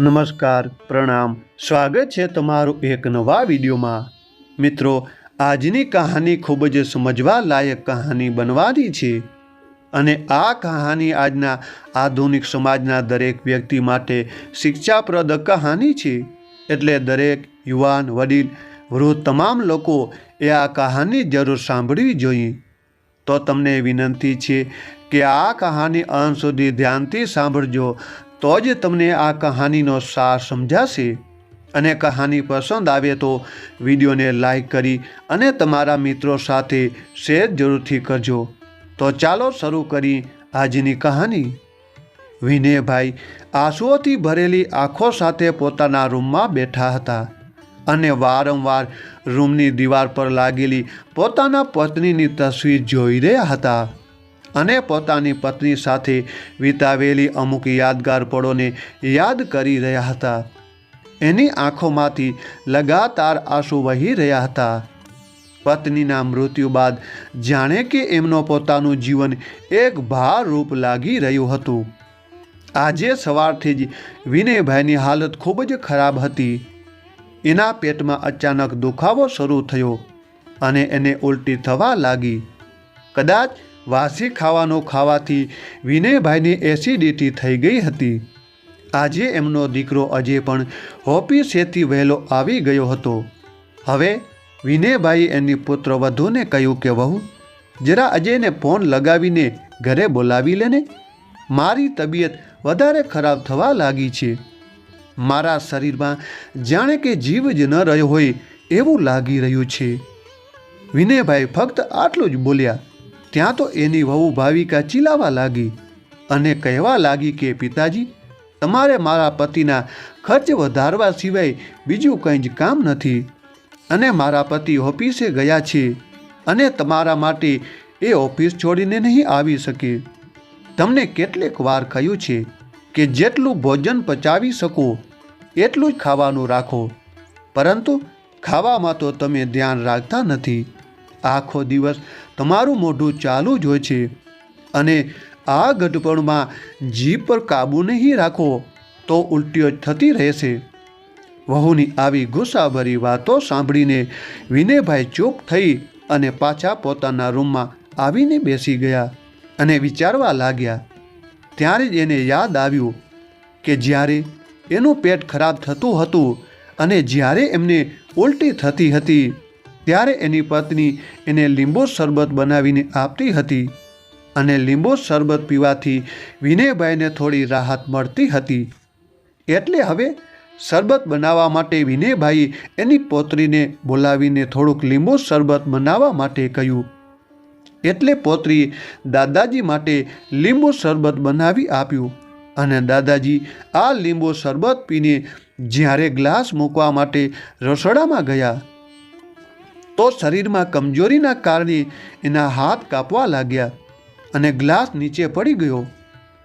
નમસ્કાર, પ્રણામ. સ્વાગત છે તમારું એક નવા વિડીયોમાં. મિત્રો, આજની કહાની ખૂબ જ સમજવા લાયક કહાની બનવાની છે અને આ કહાની આજના આધુનિક સમાજના દરેક વ્યક્તિ માટે શિક્ષાપ્રદ કહાની છે. એટલે દરેક યુવાન, વડીલ, વૃદ્ધ, તમામ લોકો એ આ કહાની જરૂર સાંભળવી જોઈએ. તો તમને વિનંતી છે કે આ કહાની અંત સુધી ધ્યાનથી સાંભળજો. તો જ તમને આ કહાનીનો સાર સમજાશે. અને કહાની પસંદ આવે તો વિડીયોને લાઈક કરી અને તમારા મિત્રો સાથે શેર જરૂરથી કરજો. તો ચાલો શરૂ કરી આજની કહાની. વિનયભાઈ આંસુઓથી ભરેલી આંખો સાથે પોતાના રૂમમાં બેઠા હતા અને વારંવાર રૂમની દીવાર પર લાગેલી પોતાના પત્નીની તસવીર જોઈ રહ્યા હતા. અને પોતાની પત્ની સાથે વિતાવેલી અમુક યાદગાર પળોને યાદ કરી રહ્યા હતા. એની આંખોમાંથી લગાતાર આંસુ વહી રહ્યા હતા. પત્નીના મૃત્યુ બાદ જાણે કે એમનો પોતાનું જીવન એક ભારરૂપ લાગી રહ્યું હતું. આજે સવારથી જ વિનયભાઈની હાલત ખૂબ જ ખરાબ હતી. એના પેટમાં અચાનક દુખાવો શરૂ થયો અને એને ઉલટી થવા લાગી. કદાચ વાસી ખાવાનો ખાવાથી વિનયભાઈની એસિડિટી થઈ ગઈ હતી. આજે એમનો દીકરો અજય પણ ઓફિસેથી વહેલો આવી ગયો હતો. હવે વિનયભાઈ એની પુત્ર વધુને કહ્યું કે, વહુ, જરા અજયને ફોન લગાવીને ઘરે બોલાવી લેને મારી તબિયત વધારે ખરાબ થવા લાગી છે. મારા શરીરમાં જાણે કે જીવ જ ન રહ્યો હોય એવું લાગી રહ્યું છે. વિનયભાઈ ફક્ત આટલું જ બોલ્યા. ત્યાં તો એની વહુ ભાવિકા ચીલાવા લાગી અને કહેવા લાગી કે, પિતાજી, તમારે મારા પતિના ખર્ચ વધારવા સિવાય બીજું કંઈ જ કામ નથી. અને મારા પતિ ઓફિસે ગયા છે અને તમારા માટે એ ઓફિસ છોડીને નહીં આવી શકે. તમને કેટલીક વાર કહ્યું છે કે, જેટલું ભોજન પચાવી શકો, એટલું જ ખાવાનું રાખો. પરંતુ ખાવામાં તો તમે ધ્યાન રાખતા નથી. આખો દિવસ તમારું મોઢું ચાલુ જ હોય છે. અને આ ઘટપણમાં જીભ પર કાબૂ નહીં રાખો, તો ઉલટીઓ થતી રહેશે. વહુની આવી ગુસ્સાભરી વાતો સાંભળીને વિનયભાઈ ચૂપ થઈ અને પાછા પોતાના રૂમમાં આવીને બેસી ગયા અને વિચારવા લાગ્યા. ત્યારે જ એને યાદ આવ્યું કે જ્યારે એનું પેટ ખરાબ થતું હતું અને જ્યારે એમને ઉલટી થતી હતી ત્યારે એની પત્ની એને લીંબો શરબત બનાવીને આપતી હતી અને લીંબો શરબત પીવાથી વિનયભાઈને થોડી રાહત મળતી હતી. એટલે હવે શરબત બનાવવા માટે વિનયભાઈએ એની પોતરીને બોલાવીને થોડુંક લીંબુ શરબત બનાવવા માટે કહ્યું. એટલે પોતરી દાદાજી માટે લીંબુ શરબત બનાવી આપ્યું અને દાદાજી આ લીંબુ શરબત પીને જ્યારે ગ્લાસ મૂકવા માટે રસોડામાં ગયા તો શરીરમાં કમજોરીના કારણે એના હાથ કાપવા લાગ્યા અને ગ્લાસ નીચે પડી ગયો.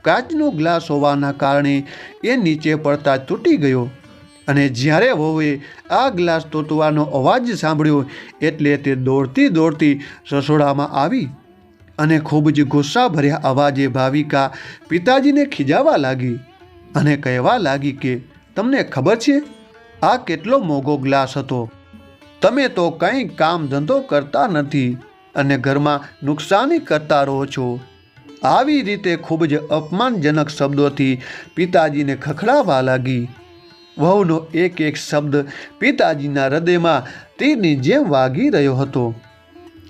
કાચનો ગ્લાસ હોવાના કારણે એ નીચે પડતા તૂટી ગયો અને જ્યારે વહુએ આ ગ્લાસ તૂટવાનો અવાજ સાંભળ્યો એટલે તે દોડતી દોડતી રસોડામાં આવી અને ખૂબ જ ગુસ્સા ભર્યા અવાજે ભાવિકા પિતાજીને ખીજાવા લાગી અને કહેવા લાગી કે, તમને ખબર છે, આ કેટલો મોંઘો ગ્લાસ હતો? તમે તો કંઈ કામ ધંધો કરતા નથી અને ઘરમાં નુકસાની કરતા રહો છો. આવી રીતે ખૂબ જ અપમાનજનક શબ્દોથી પિતાજીને ખખડાવા લાગી. વહુનો એક એક શબ્દ પિતાજીના હૃદયમાં તીરની જેમ વાગી રહ્યો હતો.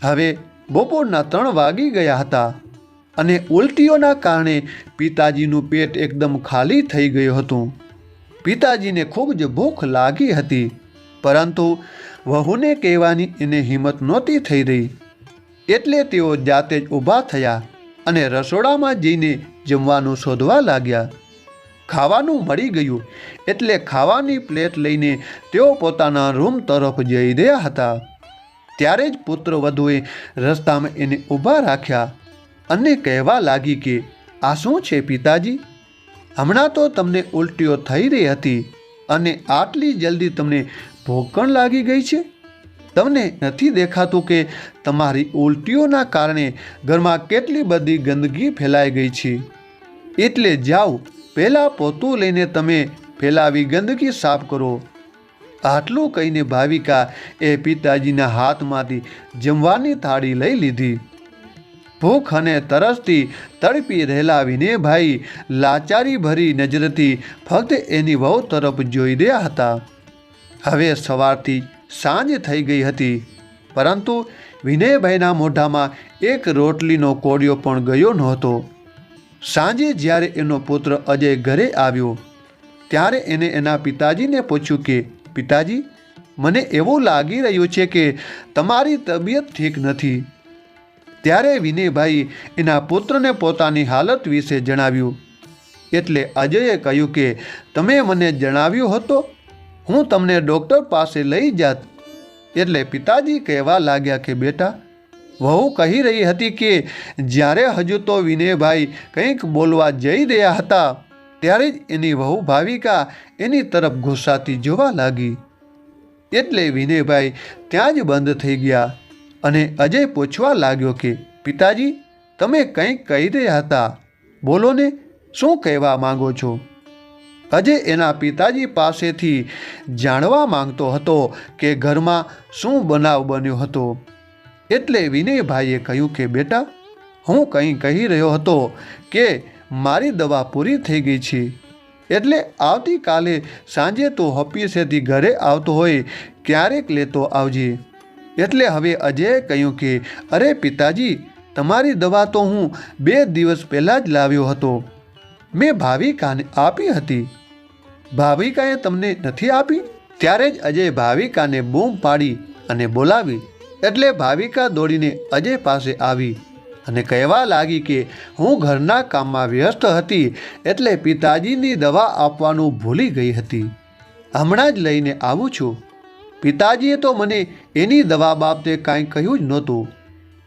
હવે બપોરના ત્રણ વાગી ગયા હતા અને ઉલટીઓના કારણે પિતાજીનું પેટ એકદમ ખાલી થઈ ગયું હતું. પિતાજીને ખૂબ જ ભૂખ લાગી હતી, પરંતુ વહુને કહેવાની એને હિંમત નહોતી થઈ રહી. એટલે તેઓ જાતે જ ઊભા થયા અને રસોડામાં જઈને જમવાનું શોધવા લાગ્યા. ખાવાનું મળી ગયું એટલે ખાવાની પ્લેટ લઈને તેઓ પોતાના રૂમ તરફ જઈ રહ્યા હતા. ત્યારે જ પુત્ર વધુએ રસ્તામાં એને ઊભા રાખ્યા અને કહેવા લાગી કે, આ શું છે પિતાજી? હમણાં તો તમને ઉલટીઓ થઈ રહી હતી અને આટલી જલ્દી તમને ભૂખ પણ લાગી ગઈ છે? તમને નથી દેખાતું કે તમારી ઉલટીઓના કારણે ઘરમાં કેટલી બધી ગંદકી ફેલાઈ ગઈ છે? એટલે જાઓ, પહેલાં પોતું લઈને તમે ફેલાવી ગંદકી સાફ કરો. આટલું કહીને ભાવિકા એ પિતાજીના હાથમાંથી જમવાની થાળી લઈ લીધી. ભૂખ અને તરસથી તડપી રહેલા વિનયભાઈ લાચારી ભરી નજરથી ફક્ત એની વહુ તરફ જોઈ રહ્યા હતા. હવે સવારથી સાંજ થઈ ગઈ હતી. પરંતુ વિનયભાઈના મોઢામાં એક રોટલીનો કોડિયો પણ ગયો નહોતો. સાંજે જ્યારે એનો પુત્ર અજય ઘરે આવ્યો, ત્યારે એને એના પિતાજીને પૂછ્યું કે, પિતાજી, મને એવું લાગી રહ્યું છે કે તમારી તબિયત ઠીક નથી. ત્યારે વિનયભાઈ એના પુત્રને પોતાની હાલત વિશે જણાવ્યું. એટલે અજયે કહ્યું કે, તમે મને જણાવ્યું હતો હું તમને ડૉક્ટર પાસે લઈ જાત. એટલે પિતાજી કહેવા લાગ્યા કે, બેટા, વહુ કહી રહી હતી કે, જ્યારે હજુ તો વિનયભાઈ કંઈક બોલવા જઈ રહ્યા હતા, ત્યારે જ એની વહુ ભાવિકા એની તરફ ગુસ્સાથી જોવા લાગી. એટલે વિનયભાઈ ત્યાં જ બંધ થઈ ગયા અને અજય પૂછવા લાગ્યો કે, પિતાજી, તમે કંઈક કહી રહ્યા હતા. બોલો ને શું કહેવા માંગો છો? અજય એના પિતાજી પાસેથી જાણવા માંગતો હતો કે ઘરમાં શું બનાવ બન્યો હતો. એટલે વિનયભાઈએ કહ્યું કે, બેટા, હું કંઈ કહી રહ્યો હતો કે મારી દવા પૂરી થઈ ગઈ છે. એટલે આવતીકાલે સાંજે તું ઓફિસેથી ઘરે આવતો હોય, ક્યારેક લેતો આવજે. એટલે હવે અજયે કહ્યું કે, અરે પિતાજી, તમારી દવા તો હું બે દિવસ પહેલાં જ લાવ્યો હતો. મેં ભાવિકાને આપી હતી. ભાવિકાએ તમને નથી આપી? ત્યારે જ અજય ભાવિકાને બૂમ પાડી અને બોલાવી. એટલે ભાવિકા દોડીને અજય પાસે આવી અને કહેવા લાગી કે હું ઘરના કામમાં વ્યસ્ત હતી એટલે પિતાજીની દવા આપવાનું ભૂલી ગઈ હતી. હમણાં જ લઈને આવું છું. પિતાજીએ તો મને એની દવા બાબતે કાંઈ કહ્યું જ નહોતું.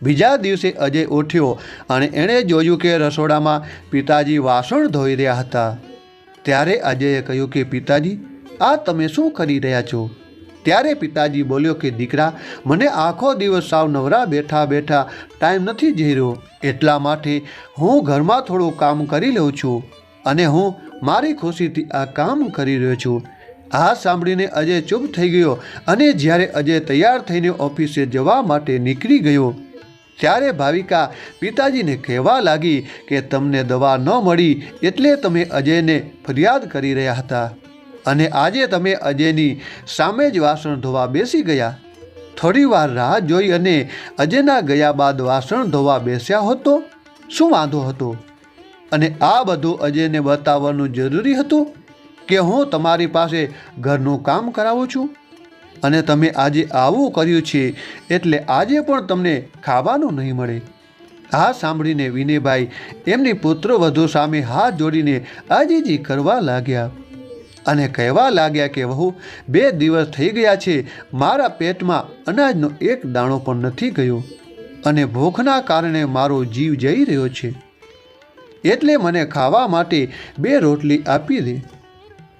બીજા દિવસે અજય ઉઠ્યો અને એણે જોયું કે રસોડામાં પિતાજી વાસણ ધોઈ રહ્યા હતા. ત્યારે અજયે કહ્યું કે, પિતાજી, આ તમે શું કરી રહ્યા છો? ત્યારે પિતાજી બોલ્યો કે, દીકરા, મને આખો દિવસ સાવ નવરા બેઠા બેઠા ટાઈમ નથી જઈ રહ્યો. એટલા માટે હું ઘરમાં થોડું કામ કરી લઉં છું અને હું મારી ખુશીથી આ કામ કરી રહ્યો છું. આ સાંભળીને અજય ચૂપ થઈ ગયો અને જ્યારે અજય તૈયાર થઈને ઓફિસે જવા માટે નીકળી ગયો ત્યારે ભાવિકા પિતાજીને કહેવા લાગી કે તમને દવા ન મળી એટલે તમે અજયને ફરિયાદ કરી રહ્યા હતા. અને આજે તમે અજયની સામે જ વાસણ ધોવા બેસી ગયા. થોડીવાર રાહ જોઈ અને અજયના ગયા બાદ વાસણ ધોવા બેસ્યા હતો શું વાંધો હતો? અને આ બધું અજયને બતાવવાનું જરૂરી હતું કે હું તમારી પાસે ઘરનું કામ કરાવું છું? અને તમે આજે આવું કર્યું છે એટલે આજે પણ તમને ખાવાનું નહીં મળે. આ સાંભળીને વિનયભાઈ એમની પુત્ર વધુ સામે હાથ જોડીને આજીજી કરવા લાગ્યા. અને કહેવા લાગ્યા કે, વહુ, બે દિવસ થઈ ગયા છે, મારા પેટમાં અનાજનો એક દાણો પણ નથી ગયો અને ભૂખના કારણે મારો જીવ જઈ રહ્યો છે. એટલે મને ખાવા માટે બે રોટલી આપી દે.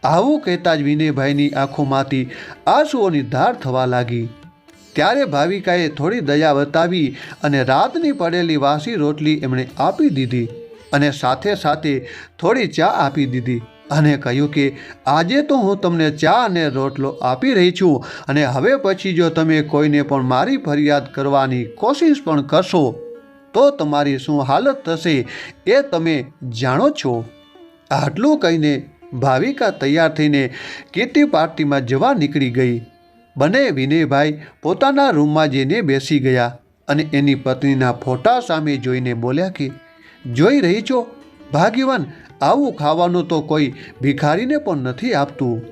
આવું કહેતા જ વિનયભાઈની આંખોમાંથી આંસુઓની ધાર થવા લાગી. ત્યારે ભાવિકાએ થોડી દયા બતાવી અને રાતની પડેલી વાસી રોટલી એમણે આપી દીધી અને સાથે સાથે થોડી ચા આપી દીધી અને કહ્યું કે, આજે તો હું તમને ચા અને રોટલો આપી રહી છું અને હવે પછી જો તમે કોઈને પણ મારી ફરિયાદ કરવાની કોશિશ પણ કરશો, તો તમારી શું હાલત થશે એ તમે જાણો છો. આટલું કહીને ભાવિકા તૈયાર થઈને કેટી પાર્ટીમાં જવા નીકળી ગઈ. બંને વિનયભાઈ પોતાના રૂમમાં જઈને બેસી ગયા અને એની પત્નીના ફોટા સામે જોઈને બોલ્યા કે, જોઈ રહી છો? ભાગ્યવાન, આવું ખાવાનું તો કોઈ ભિખારીને પણ નથી આપતું.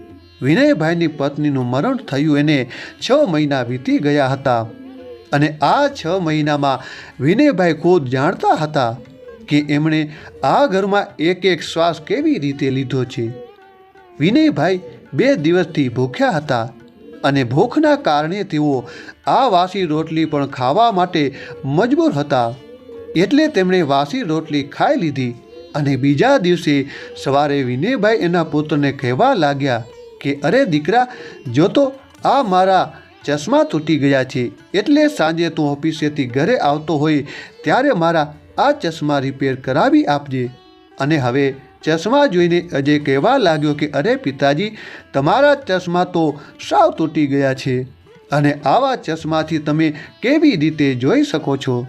વિનયભાઈની પત્નીનું મરણ થયું એને છ મહિના વીતી ગયા હતા અને આ છ મહિનામાં વિનયભાઈ ખુદ જાણતા હતા કે એમણે આ ઘરમાં એક એક શ્વાસ કેવી રીતે લીધો છે? વિનયભાઈ બે દિવસથી ભૂખ્યા હતા અને ભૂખના કારણે તેઓ આ વાસી રોટલી પણ ખાવા માટે મજબૂર હતા. એટલે તેમણે વાસી રોટલી ખાઈ લીધી અને બીજા દિવસે સવારે વિનયભાઈ એના પુત્રને કહેવા લાગ્યા કે, અરે દીકરા, જો તો આ મારા ચશ્મા તૂટી ગયા છે. એટલે સાંજે તું ઓફિસેથી ઘરે આવતો હોય ત્યારે મારા આ ચશ્મા રિપેર કરાવી આપજે. અને હવે ચશ્મા જોઈને અજય કહેવા લાગ્યો કે, અરે પિતાજી, તમારા ચશ્મા તો સાવ તૂટી ગયા છે. અને આવા ચશ્માથી તમે કેવી રીતે જોઈ શકો છો?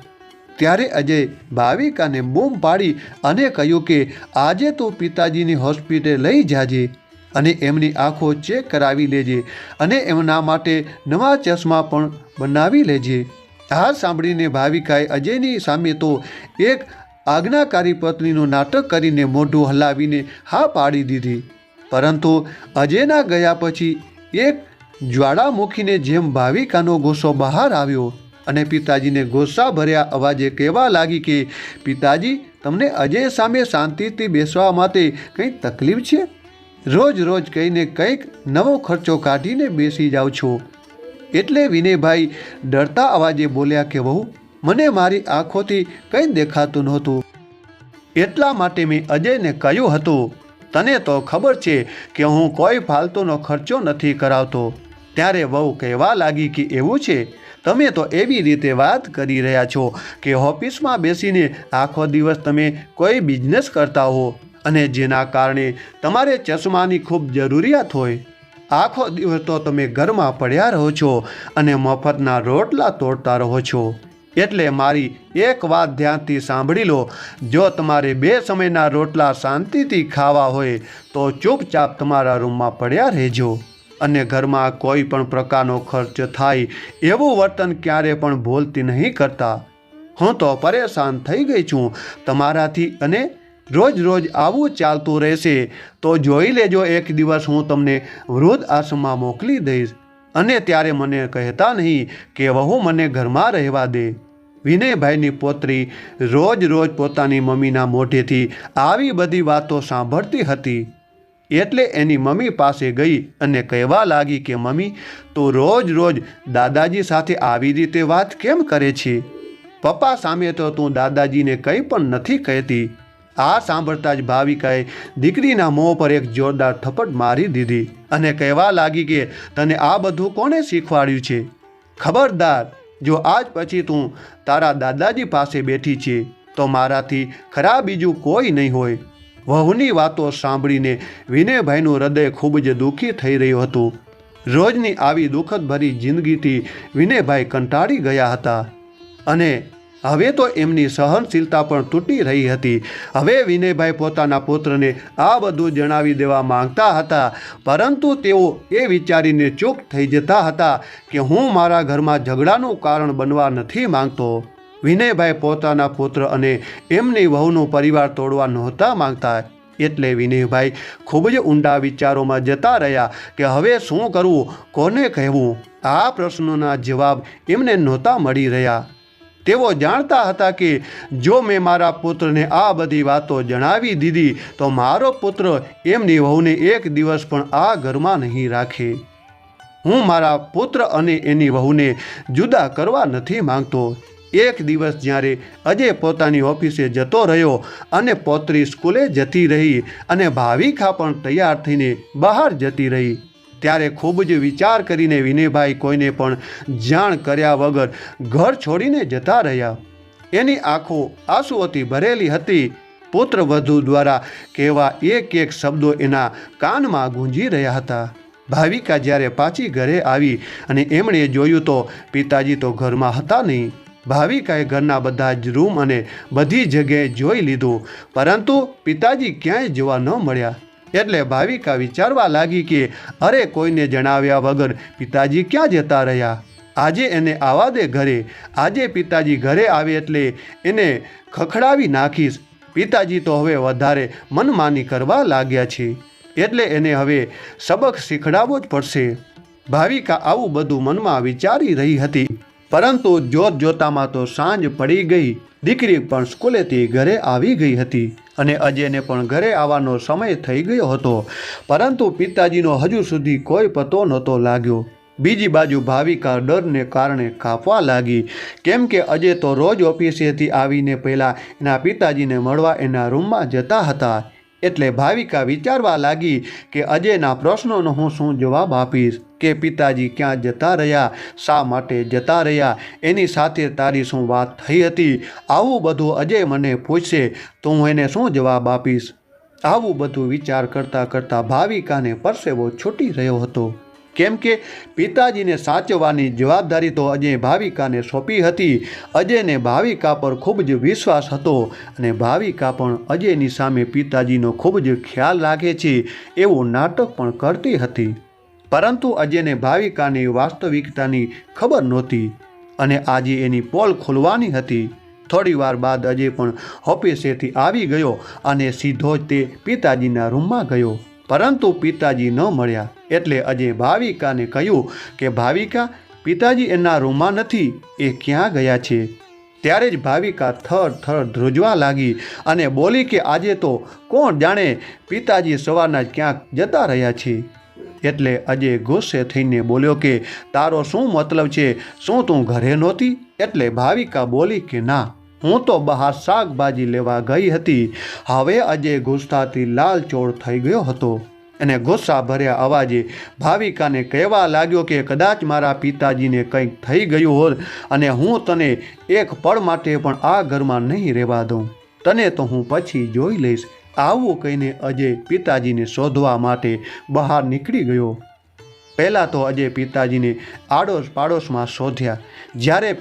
ત્યારે અજય ભાવિકાને બૂમ પાડી અને કહ્યું કે, આજે તો પિતાજીની હોસ્પિટલે લઈ જાજે અને એમની આંખો ચેક કરાવી લેજે અને એમના માટે નવા ચશ્મા પણ બનાવી લેજે. આ સાંભળીને ભાવિકાએ અજયની સામે તો એક આજ્ઞાકારી પત્નીનું નાટક કરીને મોઢું હલાવીને હા પાડી દીધી. પરંતુ અજયના ગયા પછી એક જ્વાળામુખીને જેમ ભાવિકાનો ગુસ્સો બહાર આવ્યો અને પિતાજીને ગુસ્સા ભર્યા અવાજે કહેવા લાગી કે, પિતાજી, તમને અજય સામે શાંતિથી બેસવા માટે કંઈ તકલીફ છે? રોજ રોજ કહીને કંઈક નવો ખર્ચો કાઢીને બેસી જાઓ છો. એટલે વિનયભાઈ ડરતા અવાજે બોલ્યા કે, વહુ, મને મારી આંખોથી કંઈ દેખાતું નહોતું. એટલા માટે મેં અજયને કહ્યું હતું, તને તો ખબર છે કે હું કોઈ ફાલતુનો ખર્ચો નથી કરાવતો. ત્યારે વહુ કહેવા લાગી કે, એવું છે? તમે તો એવી રીતે વાત કરી રહ્યા છો કે ઓફિસમાં બેસીને આખો દિવસ તમે કોઈ બિઝનેસ કરતા હો અને જેના કારણે તમારે ચશ્માની ખૂબ જરૂરિયાત હોય. આખો દિવસ તો તમે ઘરમાં પડ્યા રહો છો અને મફતના રોટલા તોડતા રહો છો. એટલે મારી એક વાત ધ્યાનથી સાંભળી લો. જો તમારે બે સમયના રોટલા શાંતિથી ખાવા હોય, તો ચૂપચાપ તમારા રૂમમાં પડ્યા રહેજો. અને ઘરમાં કોઈ પણ પ્રકારનો ખર્ચ થાય, એવું વર્તન ક્યારે પણ ભૂલતી નહીં કરતા. હું તો પરેશાન થઈ ગઈ છું. તમારાથી અને રોજ રોજ આવું ચાલતું રહેશે, તો જોઈ લેજો એક દિવસ હું તમને વૃદ્ધ આશ્રમમાં મોકલી દઈશ. અને ત્યારે મને કહેતા નહીં કે વહુ મને ઘરમાં રહેવા દે. વિનયભાઈની પોતરી રોજ રોજ પોતાની મમ્મીના મોઢેથી આવી બધી વાતો સાંભળતી હતી. એટલે એની મમ્મી પાસે ગઈ અને કહેવા લાગી કે, મમ્મી, તું રોજ રોજ દાદાજી સાથે આવી રીતે વાત કેમ કરે છે? પપ્પા સામે તો તું દાદાજીને કંઈ પણ નથી કહેતી. આ સાંભળતા જ ભાવિકાએ દીકરીના મોં પર એક જોરદાર થપ્પડ મારી દીધી અને કહેવા લાગી કે, તને આ બધું કોણે શીખવાડ્યું છે? ખબરદાર, જો આજ પછી તું તારા દાદાજી પાસે બેઠી છે, તો મારાથી ખરા બીજું કોઈ નહીં હોય. વહુની વાતો સાંભળીને વિનયભાઈનું હૃદય ખૂબ જ દુઃખી થઈ રહ્યું હતું. રોજની આવી દુઃખદ ભરી જિંદગીથી વિનયભાઈ કંટાળી ગયા હતા અને હવે તો એમની સહનશીલતા પણ તૂટી રહી હતી. હવે વિનયભાઈ પોતાના પુત્રને આ બધું જણાવી દેવા માંગતા હતા. પરંતુ તેઓ એ વિચારીને ચૂપ થઈ જતા હતા કે હું મારા ઘરમાં ઝઘડાનું કારણ બનવા નથી માંગતો. વિનયભાઈ પોતાના પુત્ર અને એમની વહુનું પરિવાર તોડવા નહોતા માંગતા. એટલે વિનયભાઈ ખૂબ જ ઊંડા વિચારોમાં જતા રહ્યા કે હવે શું કરવું, કોને કહેવું? આ પ્રશ્નોના જવાબ એમને નહોતા મળી રહ્યા. તેઓ જાણતા હતા કે જો મેં મારા પુત્રને આ બધી વાતો જણાવી દીધી, તો મારો પુત્ર એમની વહુને એક દિવસ પણ આ ઘરમાં નહીં રાખે. હું મારા પુત્ર અને એની વહુને જુદા કરવા નથી માંગતો. એક દિવસ જ્યારે અજય પોતાની ઓફિસે જતો રહ્યો અને પોતરી સ્કૂલે જતી રહી અને ભાવિકા પણ તૈયાર થઈને બહાર જતી રહી ત્યારે ખૂબ જ વિચાર કરીને વિનયભાઈ કોઈને પણ જાણ કર્યા વગર ઘર છોડીને જતા રહ્યા. એની આંખો આંસુઓથી ભરેલી હતી. પુત્ર વધુ દ્વારા કહેવા એક એક શબ્દો એના કાનમાં ગુંજી રહ્યા હતા. ભાવિકા જ્યારે પાછી ઘરે આવી અને એમણે જોયું તો પિતાજી તો ઘરમાં હતા નહીં. ભાવિકાએ ઘરના બધા જ રૂમ અને બધી જગ્યાએ જોઈ લીધું. પરંતુ પિતાજી ક્યાંય જોવા ન મળ્યા. એટલે ભાવિકા વિચારવા લાગી કે, અરે, કોઈને જણાવ્યા વગર પિતાજી ક્યાં જતા રહ્યા? આજે એને આવા દે ઘરે. આજે પિતાજી ઘરે આવે એટલે એને ખખડાવી નાખીશ. પિતાજી તો હવે વધારે મનમાની કરવા લાગ્યા છે. એટલે એને હવે સબક શીખડાવવો જ પડશે. ભાવિકા આવું બધું મનમાં વિચારી રહી હતી. પરંતુ જોત જોતામાં તો સાંજ પડી ગઈ. દીકરી પણ સ્કૂલેથી ઘરે આવી ગઈ હતી. અને અજયને પણ ઘરે આવવાનો સમય થઈ ગયો હતો. પરંતુ પિતાજીનો હજુ સુધી કોઈ પતો નહોતો લાગ્યો. બીજી બાજુ ભાવિકા ડરને કારણે કાપવા લાગી. કેમ કે અજય તો રોજ ઓફિસેથી આવીને પહેલાં એના પિતાજીને મળવા એના રૂમમાં જતા હતા. એટલે ભાવિકા વિચારવા લાગી કે અજયના પ્રશ્નોનો હું શું જવાબ આપીશ? કે પિતાજી ક્યાં જતા રહ્યા? શા માટે જતા રહ્યા? એની સાથે તારી શું વાત થઈ હતી? આવું બધું અજય મને પૂછશે. તો હું એને શું જવાબ આપીશ? આવું બધું વિચાર કરતાં કરતાં ભાવિકાને પરસેવો છૂટી રહ્યો હતો. કેમ કે પિતાજીને સાચવવાની જવાબદારી તો અજય ભાવિકાને સોંપી હતી. અજયને ભાવિકા પર ખૂબ જ વિશ્વાસ હતો અને ભાવિકા પણ અજયની સામે પિતાજીનો ખૂબ જ ખ્યાલ રાખે છે. એવું નાટક પણ કરતી હતી. પરંતુ અજયને ભાવિકાની વાસ્તવિકતાની ખબર નહોતી અને આજે એની પોલ ખોલવાની હતી. થોડી વાર બાદ અજય પણ ઓફિસેથી આવી ગયો અને સીધો જ તે પિતાજીના રૂમમાં ગયો. પરંતુ પિતાજી ન મળ્યા. એટલે અજય ભાવિકાને કહ્યું કે, ભાવિકા, પિતાજી એના રૂમમાં નથી. એ ક્યાં ગયા છે? ત્યારે જ ભાવિકા થર થર ધ્રુજવા લાગી અને બોલી કે, આજે તો કોણ જાણે પિતાજી સવારના ક્યાંક જતા રહ્યા છે? એટલે અજય ગુસ્સે થઈને બોલ્યો કે, તારો શું મતલબ છે? શું તું ઘરે નહોતી? એટલે ભાવિકા બોલી કે, ના, હું તો બહાર શાકભાજી લેવા ગઈ હતી. હવે અજય ગુસ્સાથી લાલચોળ થઈ ગયો હતો. અને ગુસ્સા ભર્યા અવાજે ભાવિકાને કહેવા લાગ્યો કે, કદાચ મારા પિતાજીને કંઈક થઈ ગયું હોત અને હું તને એક પળ માટે પણ આ ઘરમાં નહીં રહેવા દઉં. તને તો હું પછી જોઈ લઈશ. આવું કહીને અજય પિતાજીને શોધવા માટે બહાર નીકળી ગયો. પહેલાં તો અજય પિતાજીને આડોશ પાડોશમાં શોધ્યા. જ્યારે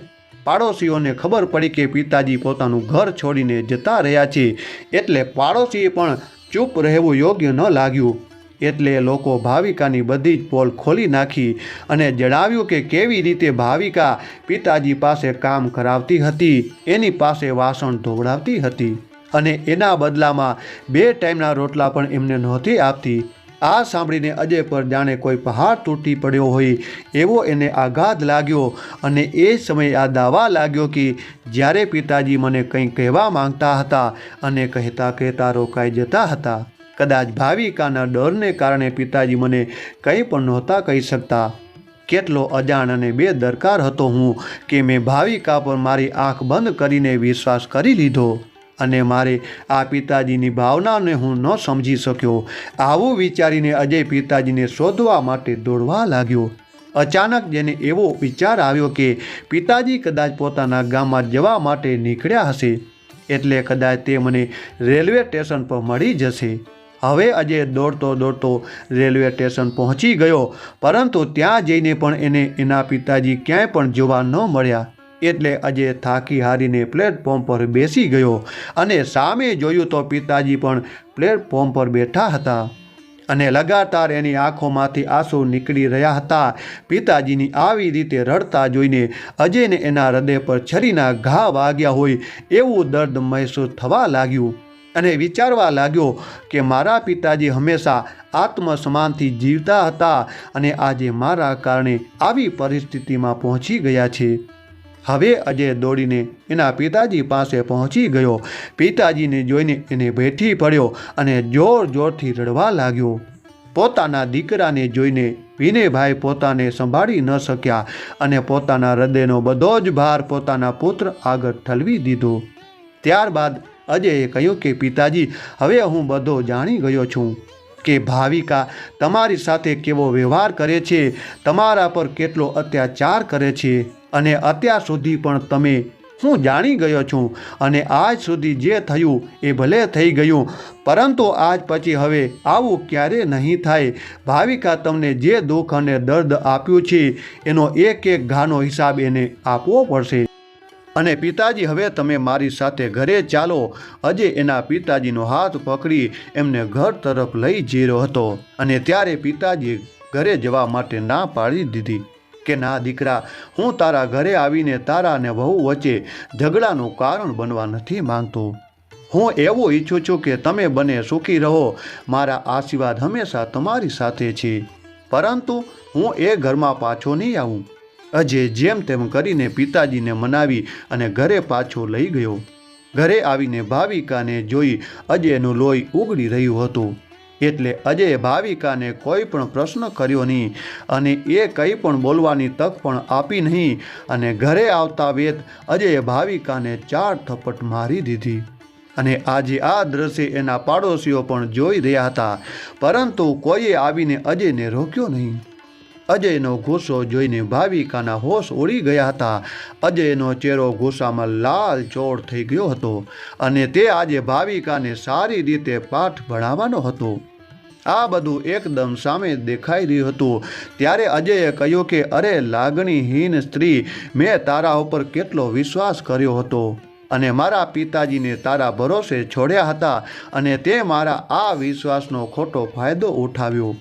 પાડોશીઓને ખબર પડી કે પિતાજી પોતાનું ઘર છોડીને જતા રહ્યા છે, એટલે પાડોશીએ પણ ચૂપ રહેવું યોગ્ય ન લાગ્યું. એટલે લોકો ભાવિકાની બધી જ પોલ ખોલી નાખી અને જણાવ્યું કે કેવી રીતે ભાવિકા પિતાજી પાસે કામ કરાવતી હતી, એની પાસે વાસણ ધોવડાવતી હતી. અને એના બદલામાં બે ટાઈમના રોટલા પણ એમને નહોતી આપતી. આ સાંભળીને અજય પર જાણે કોઈ પહાડ તૂટી પડ્યો હોય એવો એને આઘાત લાગ્યો અને એ સમયે આ દાવા લાગ્યો કે જ્યારે પિતાજી મને કંઈ કહેવા માંગતા હતા અને કહેતા કહેતા રોકાઈ જતા હતા, કદાચ ભાવિકાના ડરને કારણે પિતાજી મને કંઈ પણ નહોતા કહી શકતા. કેટલો અજાણ અને બેદરકાર હતો હું કે મેં ભાવિકા પર મારી આંખ બંધ કરીને વિશ્વાસ કરી લીધો. અને મારે આ પિતાજીની ભાવનાને હું ન સમજી શક્યો. આવું વિચારીને અજય પિતાજીને શોધવા માટે દોડવા લાગ્યો. અચાનક જેને એવો વિચાર આવ્યો કે પિતાજી કદાચ પોતાના ગામમાં જવા માટે નીકળ્યા હશે, એટલે કદાચ તે મને રેલવે સ્ટેશન પર મળી જશે. હવે અજય દોડતો દોડતો રેલવે સ્ટેશન પહોંચી ગયો, પરંતુ ત્યાં જઈને પણ એને એના પિતાજી ક્યાંય પણ જોવા ન મળ્યા. એટલે અજય થાકી હારીને પ્લેટફોર્મ પર બેસી ગયો અને સામે જોયું તો પિતાજી પણ પ્લેટફોર્મ પર બેઠા હતા. અને લગાતાર એની આંખોમાંથી આંસુ નીકળી રહ્યા હતા. પિતાજીની આવી રીતે રડતા જોઈને અજયને એના હૃદય પર છરીના ઘા વાગ્યા હોય એવું દર્દ મહેસૂસ થવા લાગ્યું અને વિચારવા લાગ્યો કે મારા પિતાજી હંમેશા આત્મસમાનથી જીવતા હતા અને આજે મારા કારણે આવી પરિસ્થિતિમાં પહોંચી ગયા છે. હવે અજય દોડીને એના પિતાજી પાસે પહોંચી ગયો. પિતાજીને જોઈને એને ભેટી પડ્યો અને જોર જોરથી રડવા લાગ્યો. પોતાના દીકરાને જોઈને વિનયભાઈ પોતાને સંભાળી ન શક્યા અને પોતાના હૃદયનો બધો જ ભાર પોતાના પુત્ર આગળ ઠલવી દીધો. ત્યારબાદ અજયે કહ્યું કે, પિતાજી, હવે હું બધો જાણી ગયો છું. કે ભાવિકા તમારી સાથે કેવો વ્યવહાર કરે છે, તમારા પર કેટલો અત્યાચાર કરે છે અને અત્યાર સુધી પણ તમે હું જાણી ગયો છું? અને આજ સુધી જે થયું એ ભલે થઈ ગયું, પરંતુ આજ પછી હવે આવું ક્યારે નહીં થાય? ભાવિકા તમને જે દુઃખ અને દર્દ આપ્યું છે, એનો એક એક ઘાનો હિસાબ એને આપવો પડશે. અને પિતાજી, હવે તમે મારી સાથે ઘરે ચાલો. અજય એના પિતાજીનો હાથ પકડી એમને ઘર તરફ લઈ જઈ હતો અને ત્યારે પિતાજી ઘરે જવા માટે ના પાડી દીધી કે, ના દીકરા, હું તારા ઘરે આવીને તારા અને વહુ વચ્ચે ઝઘડાનું કારણ બનવા નથી માંગતો. હું એવું ઈચ્છું છું કે તમે બને સુખી રહો. મારા આશીર્વાદ હંમેશા તમારી સાથે છે. પરંતુ હું એ ઘરમાં પાછો નહીં આવું. અજય જેમ તેમ કરીને પિતાજીને મનાવી અને ઘરે પાછો લઈ ગયો. ઘરે આવીને ભાવિકાને જોઈ અજયનું લોહી ઉગડી રહ્યું હતું. એટલે અજયે ભાવિકાને કોઈ પણ પ્રશ્ન કર્યો નહીં અને એ કંઈ પણ બોલવાની તક પણ આપી નહીં અને ઘરે આવતા વેત અજયે ભાવિકાને ચાર થપટ મારી દીધી. અને આજે આ દ્રશ્ય એના પાડોશીઓ પણ જોઈ રહ્યા હતા. પરંતુ કોઈએ આવીને અજયને રોક્યો નહીં. અજયનો ગુસ્સો જોઈને ભાવિકાના હોશ ઉડી ગયા હતા. અજયનો ચહેરો ગુસ્સામાં લાલ ચોળ થઈ ગયો હતો અને તે આજે ભાવિકાને સારી રીતે પાઠ ભણાવવાનો હતો. આ બધું એકદમ સામે દેખાઈ રહ્યું હતું. ત્યારે અજયે કહ્યું કે, અરે, લાગણીહીન સ્ત્રી, મેં તારા ઉપર કેટલો વિશ્વાસ કર્યો હતો અને મારા પિતાજીને તારા ભરોસે છોડ્યા હતા અને તે મારા આ વિશ્વાસનો ખોટો ફાયદો ઉઠાવ્યો.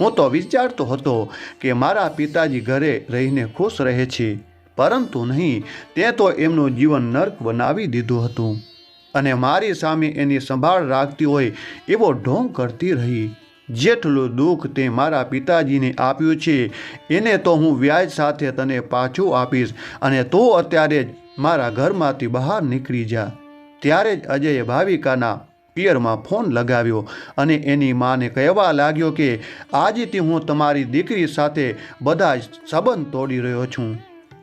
હું તો વિચારતો હતો કે મારા પિતાજી ઘરે રહીને ખુશ રહે છે. પરંતુ નહીં, તે તો એમનું જીવન નર્ક બનાવી દીધું હતું. અને મારી સામે એની સંભાળ રાખતી હોય એવો ઢોંગ કરતી રહી. જેટલું દુઃખ તે મારા પિતાજીને આપ્યું છે, એને તો હું વ્યાજ સાથે તને પાછું આપીશ અને તો અત્યારે જ મારા ઘરમાંથી બહાર નીકળી જા. ત્યારે જ અજયે ભાવિકાના પિયરમાં ફોન લગાવ્યો અને એની માને કહેવા લાગ્યો કે આજથી હું તમારી દીકરી સાથે બધા જ સંબંધ તોડી રહ્યો છું.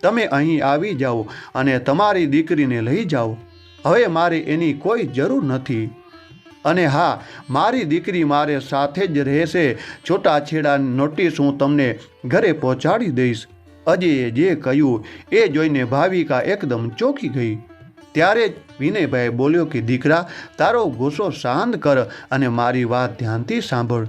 તમે અહીં આવી જાઓ અને તમારી દીકરીને લઈ જાઓ. હવે મારે એની કોઈ જરૂર નથી. અને હા, મારી દીકરી મારે સાથે જ રહેશે. છૂટાછેડાની નોટિસ હું તમને ઘરે પહોંચાડી દઈશ. અજયે જે કહ્યું એ જોઈને ભાવિકા એકદમ ચોંકી ગઈ. ત્યારે જ વિનયભાઈ બોલ્યો કે, દીકરા, તારો ગુસ્સો શાંત કર અને મારી વાત ધ્યાનથી સાંભળ.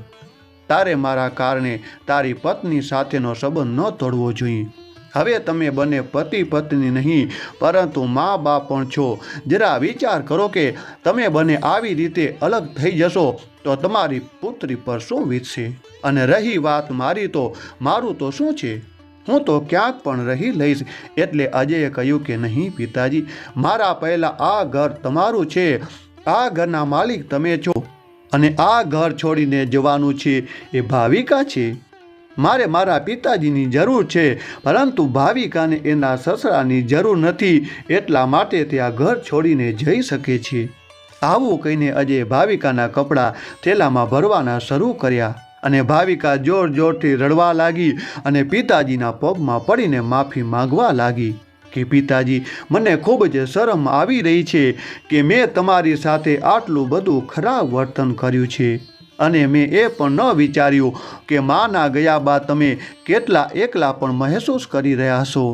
તારે મારા કારણે તારી પત્ની સાથેનો સંબંધ ન તોડવો જોઈએ. હવે તમે બંને પતિ પત્ની નહીં, પરંતુ મા બાપ પણ છો. જરા વિચાર કરો કે, તમે બંને આવી રીતે અલગ થઈ જશો તો તમારી પુત્રી પર શું વીતશે? અને રહી વાત મારી તો, મારું તો શું છે? હું તો ક્યાંક પણ રહી લઈશ. એટલે અજયે કહ્યું કે નહીં, પિતાજી, મારા પહેલાં આ ઘર તમારું છે. આ ઘરના માલિક તમે છો અને આ ઘર છોડીને જવાનું છે. એ ભાવિકા છે. મારે મારા પિતાજીની જરૂર છે, પરંતુ ભાવિકાને એના સસરાની જરૂર નથી. એટલા માટે તે આ ઘર છોડીને જઈ શકે છે. આવું કહીને અજય ભાવિકાના કપડાં થેલામાં ભરવાના શરૂ કર્યા. અને ભાવિકા જોર જોરથી રડવા લાગી અને પિતાજીના પગમાં પડીને માફી માંગવા લાગી કે પિતાજી, મને ખૂબ જ શરમ આવી રહી છે કે મેં તમારી સાથે આટલું બધું ખરાબ વર્તન કર્યું છે. અને મેં એ પણ ન વિચાર્યું કે માના ગયા બાદ તમે કેટલા એકલા પણ મહેસૂસ કરી રહ્યા છો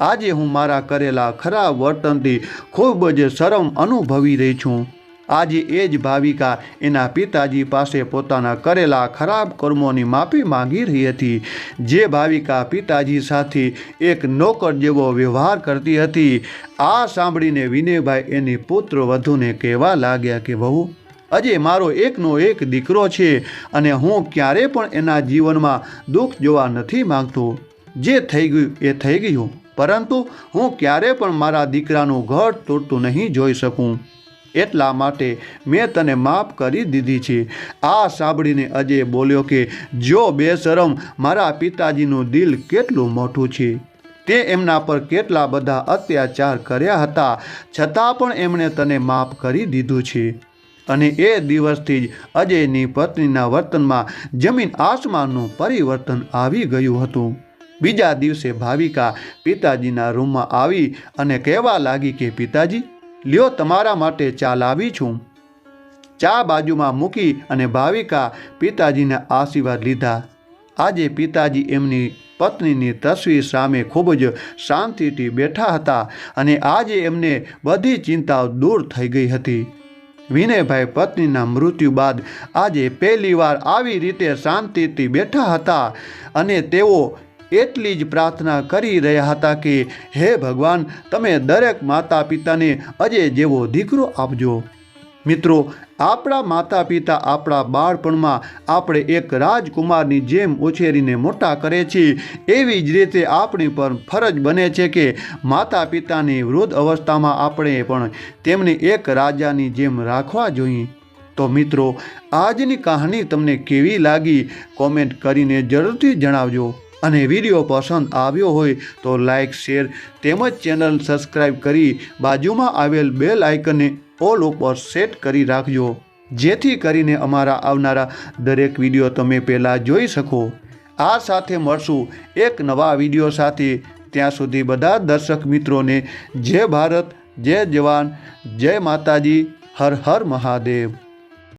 આજે હું મારા કરેલા ખરાબ વર્તનથી ખૂબ જ શરમ અનુભવી રહી છું. આજે એ જ ભાવિકા એના પિતાજી પાસે પોતાના કરેલા ખરાબ કર્મોની માફી માંગી રહી હતી. જે ભાવિકા પિતાજી સાથે એક નોકર જેવો વ્યવહાર કરતી હતી, આ સાંભળીને વિનયભાઈ એની પુત્ર વધુને કહેવા લાગ્યા કે બહુ અજય મારો એકનો એક દીકરો છે અને હું ક્યારે પણ એના જીવનમાં દુઃખ જોવા નથી માગતો. જે થઈ ગયું એ થઈ ગયું, પરંતુ હું ક્યારે પણ મારા દીકરાનું ઘર તોડતું નહીં જોઈ શકું. એટલા માટે મેં તને માફ કરી દીધી છે. આ સાંભળીને અજય બોલ્યો કે, જો બેશરમ, મારા પિતાજીનું દિલ કેટલું મોટું છે. તે એમના પર કેટલા બધા અત્યાચાર કર્યા હતા. છતાં પણ એમણે તને માફ કરી દીધું છે. અને એ દિવસથી જ અજયની પત્નીના વર્તનમાં જમીન આસમાનનું પરિવર્તન આવી ગયું હતું. બીજા દિવસે ભાવિકા પિતાજીના રૂમમાં આવી અને કહેવા લાગી કે, પિતાજી લ્યો તમારા માટે ચા લાવી છું. ચા બાજુમાં મૂકી અને ભાવિકા પિતાજીના આશીર્વાદ લીધા. આજે પિતાજી એમની પત્નીની તસવીર સામે ખૂબ જ શાંતિથી બેઠા હતા અને આજે એમને બધી ચિંતાઓ દૂર થઈ ગઈ હતી. વિનયભાઈ પત્નીના મૃત્યુ બાદ આજે પહેલીવાર આવી રીતે શાંતિથી બેઠા હતા અને તેઓ એટલી જ પ્રાર્થના કરી રહ્યા હતા કે, હે ભગવાન, તમે દરેક માતા પિતાને અજય જેવો દીકરો આપજો. મિત્રો, આપણા માતા પિતા આપણા બાળપણમાં આપણે એક રાજકુમારની જેમ ઉછેરીને મોટા કરે છે. એવી જ રીતે આપણી પર ફરજ બને છે કે માતા પિતાની વૃદ્ધ અવસ્થામાં આપણે પણ તેમને એક રાજાની જેમ રાખવા જોઈએ. તો મિત્રો, આજની કહાની તમને કેવી લાગી? કોમેન્ટ કરીને જરૂરથી જણાવજો. અને વીડિયો પસંદ આવ્યો હોય તો લાઇક શેર તેમજ ચેનલ સબસ્ક્રાઈબ કરી બાજુમાં આવેલ બેલ આઇકનને ઓલ ઉપર સેટ કરી રાખજો. જેથી કરીને અમારા આવનારા દરેક વીડિયો તમે પહેલાં જોઈ શકો. આ સાથે મળશું એક નવા વીડિયો સાથે. ત્યાં સુધી બધા દર્શક મિત્રોને જય ભારત, જય જવાન, જય માતાજી, હર હર મહાદેવ.